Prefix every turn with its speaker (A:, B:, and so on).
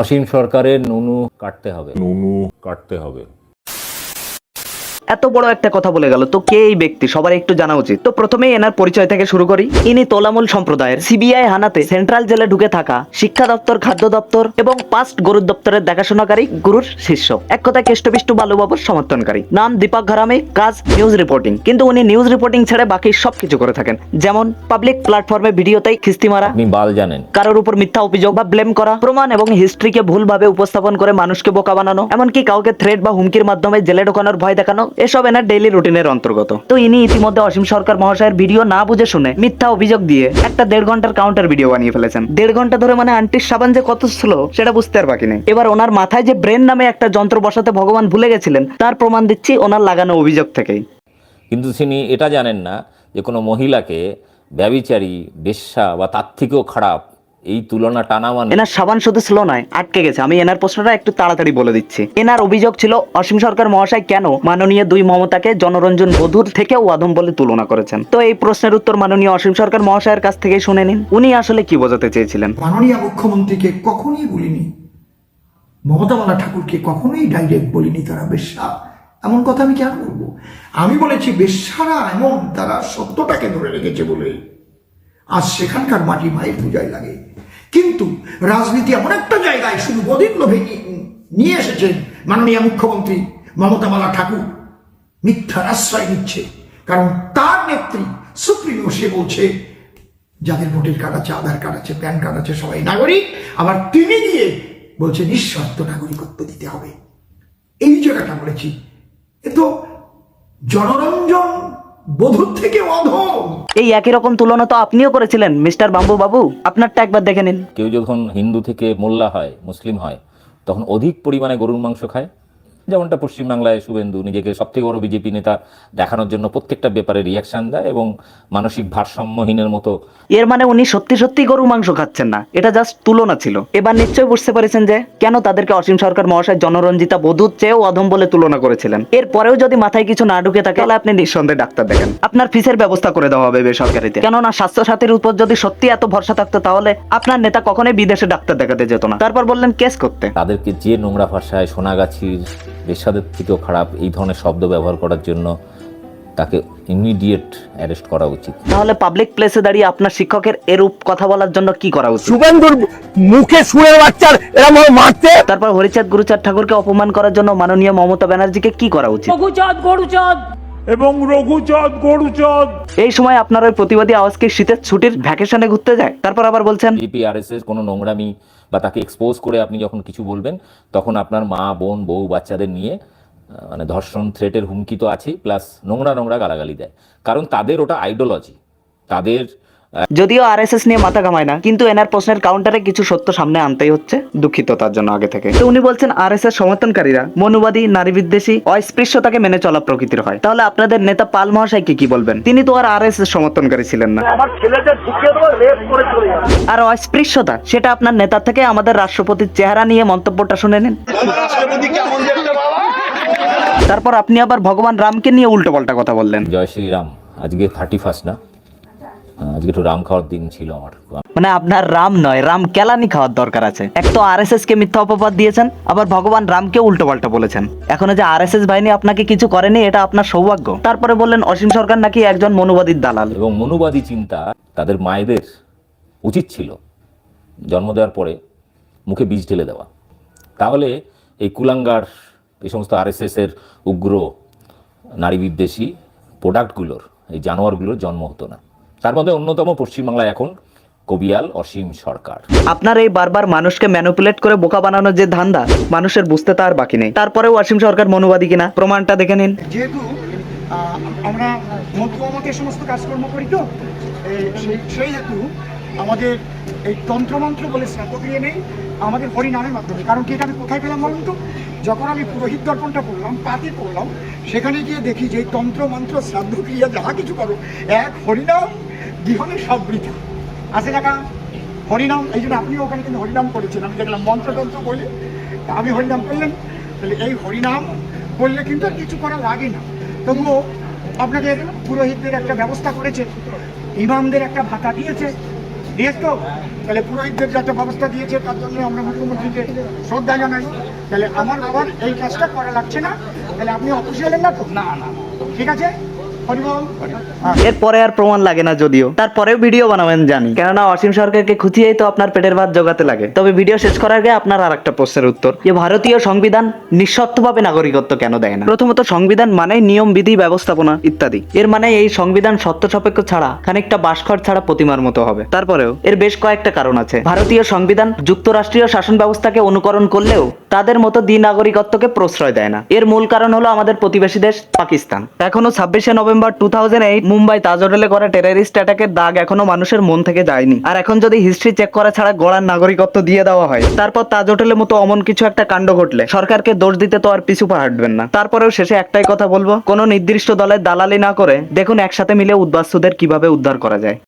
A: অসীম সরকারের নুনু কাটতে হবে। নুনু কাটতে হবে।
B: এত বড় একটা কথা বলে গেল। তো কে এই ব্যক্তি? সবার একটু জানা উচিত। তো প্রথমেই এনার পরিচয় থেকে শুরু করি। ইনি তোলামূল সম্প্রদায়ের। সিবিআই হানাতে সেন্ট্রাল জেলে ঢুকে থাকা শিক্ষা দপ্তর খাদ্য দপ্তর এবং পাস্ট গরুর দপ্তরের দেখাশোনাকারী গুরুর শিষ্য। এক কথায় কেষ্টবিষ্টু বালুবাবুর সমর্থনকারী। নাম দীপক ঘরামে কাজ নিউজ রিপোর্টিং। কিন্তু উনি নিউজ রিপোর্টিং ছেড়ে বাকি সবকিছু করে থাকেন। যেমন পাবলিক প্ল্যাটফর্মে ভিডিওতেই খিস্তি মারা।
A: বাল জানেন।
B: কারোর উপর মিথ্যা অভিযোগ বা ব্লেম করা। প্রমাণ এবং হিস্ট্রিকে ভুলভাবে উপস্থাপন করে মানুষকে বোকা বানানো। এমনকি কাউকে থ্রেড বা হুমকির মাধ্যমে জেলে ঢোকানোর ভয় দেখানো এসব এনার ডেইলি রুটিনের অন্তর্গত। তো ইনি ইতিমধ্যে অসীম সরকার মহাশয়ের ভিডিও না বুঝে শুনে মিথ্যা অভিযোগ দিয়ে একটা দেড় ঘণ্টার কাউন্টার ভিডিও বানিয়ে ফেলেছেন। দেড় ঘণ্টা ধরে মানে আন্টির সাবান যে কত স্লো সেটা বুঝতে আর বাকি নেই। এবার ওনার মাথায় যে ব্রেন নামে একটা যন্ত্র বসাতে ভগবান ভুলে গেছিলেন, তার প্রমাণ দিচ্ছি ওনার লাগানো অভিযোগ থেকেই।
A: কিন্তু তিনি এটা জানেন না যে কোনো মহিলাকে ব্যবিচারী, বেশ্যা বা তার থেকেও খারাপ এই তুলনা টানা মানে
B: এনার সাবান শুধু স্লো নয় আটকে গেছে। আমি এনার প্রশ্নটা একটু তাড়াতাড়ি বলে দিচ্ছি। এনার অভিযোগ ছিল অসীম সরকার মহাশয় কেন মাননীয় দুই মমতাকে জনরঞ্জন বধুর থেকেও আদম বলে তুলনা করেছেন? তো এই প্রশ্নের উত্তর মাননীয় অসীম সরকার মহাশয়ের কাছ থেকে শুনে নিন। উনি আসলে কি বোঝাতে চেয়েছিলেন?
C: মাননীয় মুখ্যমন্ত্রীকে কখনোই বলিনি। মমতামালা ঠাকুরকে কখনোই ডাইরেক্ট বলিনি তারা বেশ্যা। এমন কথা আমি কেন বলব? আমি বলেছি বেশ্যারা এমন তারা সত্যটাকে ধরে রেখেছে বলে। আজ সেখানকার মাটি মায়ের পূজায় লাগে। কিন্তু রাজনীতি এমন একটা জায়গায় শুধু বদিন লোভে নিয়ে এসেছেন মাননীয় মুখ্যমন্ত্রী মমতা মমতামালা ঠাকুর। মিথ্যার আশ্রয় নিচ্ছে, কারণ তার নেত্রী সুপ্রিমো, সে বলছে, যাদের ভোটের কার্ড আছে, আধার কার্ড আছে, প্যান কার্ড আছে, সবাই নাগরিক, আবার তিনি গিয়ে বলছে, নিঃস্বার্থ নাগরিকত্ব দিতে হবে। এই জায়গাটা বলেছি। এ তো জনরঞ্জন বধূর থেকে অধম।
B: এই একই রকম তুলনা তো আপনিও করেছিলেন মিস্টার বাম্বু বাবু আপনারটা একবার দেখে নিন।
A: কেউ যখন হিন্দু থেকে মোল্লা হয় মুসলিম হয় তখন অধিক পরিমাণে গরুর মাংস খায়। যেমনটা পশ্চিমবাংলায় শুভেন্দু নিজেকে সবথেকে বড় বিজেপি নেতা দেখানোর জন্য প্রত্যেকটা ব্যাপারে রিয়াকশন দেয় এবং মানসিক ভারসাম্যহীনের মতো
B: এর মানে উনি সত্যি সত্যি গরু মাংস খাচ্ছেন না। এটা জাস্ট তুলনা ছিল। এবার নিশ্চয়ই বুঝতে পেরেছেন যে কেন তাদেরকে অসীম সরকার মহাশয় জনরঞ্জিতা বধূর চেয়েও অধম বলে তুলনা করেছিলেন। এরপরেও যদি মাথায় কিছু না ঢুকে থাকে তাহলে আপনি নিঃসন্দেহে ডাক্তার দেখেন। আপনার ফিসের ব্যবস্থা করে দেওয়া হবে বেসরকারিতে। কেননা স্বাস্থ্য সাথীর উপর যদি সত্যি এত ভরসা থাকতো তাহলে আপনার নেতা কখনোই বিদেশে ডাক্তার দেখাতে যেত না। তারপর বললেন কেস করতে।
A: তাদেরকে যে নোংরা ভাষায় সোনাগাছির বেশ্যাদের থেকেও খারাপ এই ধরনের শব্দ ব্যবহার করার জন্য তাকে ইমিডিয়েট অ্যারেস্ট করা উচিত।
B: তাহলে পাবলিক প্লেসে দাঁড়িয়ে আপনার শিক্ষকের এরূপ কথা বলার জন্য কি করা উচিত?
D: শুভেন্দুর মুখে সুরের বাচ্চার এরম মারতে।
B: তারপর হরিচাঁদ গুরুচাঁদ ঠাকুরকে অপমান করার জন্য মাননীয় মমতা ব্যানার্জিকে কি করা উচিত?
E: গুরুচাঁদ গরুচাঁদ। এবং রঘুচদ গরুচদ।
B: এই সময় আপনার ওই প্রতিবাদী আওয়াজকে শীতের ছুটির ভ্যাকেশনে ঘুরতে যায়? তারপর আবার বলছেন
A: জিপিআরএসএস আর এস এস কোনো নোংরামি বা তাকে এক্সপোজ করে আপনি যখন কিছু বলবেন তখন আপনার মা বোন বউ বাচ্চাদের নিয়ে মানে ধর্ষণ থ্রেটের হুমকি তো আছেই প্লাস নোংরা নোংরা গালাগালি দেয়। কারণ তাদের ওটা আইডিওলজি তাদের
B: যদিও আরএসএস নিয়ে মাথা ঘামায় না কিন্তু এনার প্রশ্নের কাউন্টারে কিছু সত্য সামনে আনতেই হচ্ছে দুঃখিত তার জন্য আগে থেকে। তো উনি বলছেন আরএসএস সমর্থনকারীরা মনুবাদী নারী বিদ্বেষী অস্পৃশ্যতাকে মেনে চলা প্রকৃতির হয়। তাহলে আপনাদের নেতা পাল মহাশয় কি কি বলবেন? তিনি তো আর আরএসএস সমর্থনকারী ছিলেন না। আর অস্পৃশ্যতা সেটা আপনার নেতা থেকে আমাদের রাষ্ট্রপতির চেহারা নিয়ে মন্তব্যটা শুনে নিন। তারপর আপনি আবার ভগবান রামকে নিয়ে উল্টো পাল্টা কথা বললেন।
A: জয় শ্রীরাম আজকে থার্টি ফার্স্ট না? আজকে একটু রাম খাওয়ার দিন ছিল আমার।
B: মানে আপনার রাম নয় রাম কেলানি খাওয়ার দরকার আছে। এক তো আরএসএস কে মিথ্যা অপবাদ দিয়েছেন আবার ভগবান রামকে উল্টো পাল্টা বলেছেন। এখনও যে আরএসএস বাহিনী আপনাকে কিছু করেনি এটা আপনার সৌভাগ্য। তারপরে বললেন অসীম সরকার নাকি একজন মনুবাদীর দালাল।
A: এবং মনুবাদী চিন্তা তাদের মায়েদের উচিত ছিল জন্ম দেওয়ার পরে মুখে বীজ ঢেলে দেওয়া। তাহলে এই কুলাঙ্গার এই সমস্ত আরএসএস এর উগ্র নারী বিদ্বেষী প্রোডাক্টগুলোর এই জানোয়ারগুলোর জন্ম হতো না। তার মধ্যে অন্যতম পশ্চিমবাংলায় এখন কবিয়াল অসীম সরকার।
B: আপনার এই বারবার মানুষকে ম্যানুপুলেট করে বোকা বানানোর যে ধান্দা মানুষের বুঝতে তার বাকি নেই। তারপরেও অসীম সরকার মনোবাদী কিনা? প্রমাণটা দেখে নিন।
F: যেহেতু আমরা মধ্য আমাকে সমস্ত কাজকর্ম করি তো সেই হেতু আমাদের এই তন্ত্রমন্ত্র বলে শ্রাদ্ধক্রিয়া নেই আমাদের হরিনামের মাধ্যমে। কারণ কি এটা আমি কোথায় পেলাম বলুন তো? যখন আমি পুরোহিত দর্পণটা পড়লাম পাতি পড়লাম সেখানে গিয়ে দেখি যে তন্ত্র মন্ত্র শ্রাদ্ধক্রিয়া যাহা কিছু করো এক হরিনাম বিহনে সব বৃথা। আছে দেখা হরিনাম এই জন্য আপনিও ওখানে কিন্তু হরিনাম করেছেন। আমি দেখলাম মন্ত্রতন্ত্র বলে আমি হরিনাম করলেন তাহলে এই হরিনাম বললে কিন্তু কিছু করা লাগে না। তবুও আপনাদের পুরোহিতদের একটা ব্যবস্থা করেছে। ইমামদের একটা ভাতা দিয়েছে। দিয়েছ তো? তাহলে পুরোহিতদের যাতে ব্যবস্থা দিয়েছে তার জন্য আমরা মুখ্যমন্ত্রীকে শ্রদ্ধা জানাই। তাহলে আমার বাবার এই কাজটা করা লাগছে না। তাহলে আপনি অফিসিয়াল না তো? না না। ঠিক আছে?
B: এরপরে আর প্রমাণ লাগে না যদিও। তারপরেও ভিডিও বানাবেন জানি। কেননা অসীম সরকারকে খুঁচিয়েই তো আপনার পেটের ভাত জোগাতে লাগে। তবে ভিডিও শেষ করার আগে আপনার আর একটা প্রশ্নের উত্তর। যে ভারতীয় সংবিধান নিঃশর্তভাবে নাগরিকত্ব কেন দেয় না? প্রথমত, সংবিধান মানে নিয়ম, বিধি, ব্যবস্থাপনা ইত্যাদি। এর মানে এই সংবিধান সত্য সাপেক্ষ ছাড়া খানিকটা বাসখর ছাড়া প্রতিমার মতো হবে। তারপরেও, এর বেশ কয়েকটা কারণ আছে। ভারতীয় সংবিধান যুক্তরাষ্ট্রীয় শাসন ব্যবস্থাকে অনুকরণ করলেও তাদের মতো দ্বি নাগরিকত্বকে প্রশ্রয় দেয় না। এর মূল কারণ হলো আমাদের প্রতিবেশী দেশ, পাকিস্তান। এখনও ছাব্বিশে নভেম্বর টু মুম্বাই তাজ হোটেলে করা টেরারিস্ট অ্যাটাকের দাগ এখনও মানুষের মন থেকে যায়নি। আর এখন যদি হিস্ট্রি চেক করা ছাড়া গড়ার নাগরিকত্ব দিয়ে দেওয়া হয়, তারপর তাজ হোটেলের মতো অমন কিছু একটা কাণ্ড ঘটলে সরকারকে দোষ দিতে তো আর পিছু পা হাঁটবেন না। তারপরেও শেষে একটাই কথা বলব, কোনো নির্দিষ্ট দলের দালালি না করে দেখুন একসাথে মিলে উদ্বাস্তুদের কীভাবে উদ্ধার করা যায়।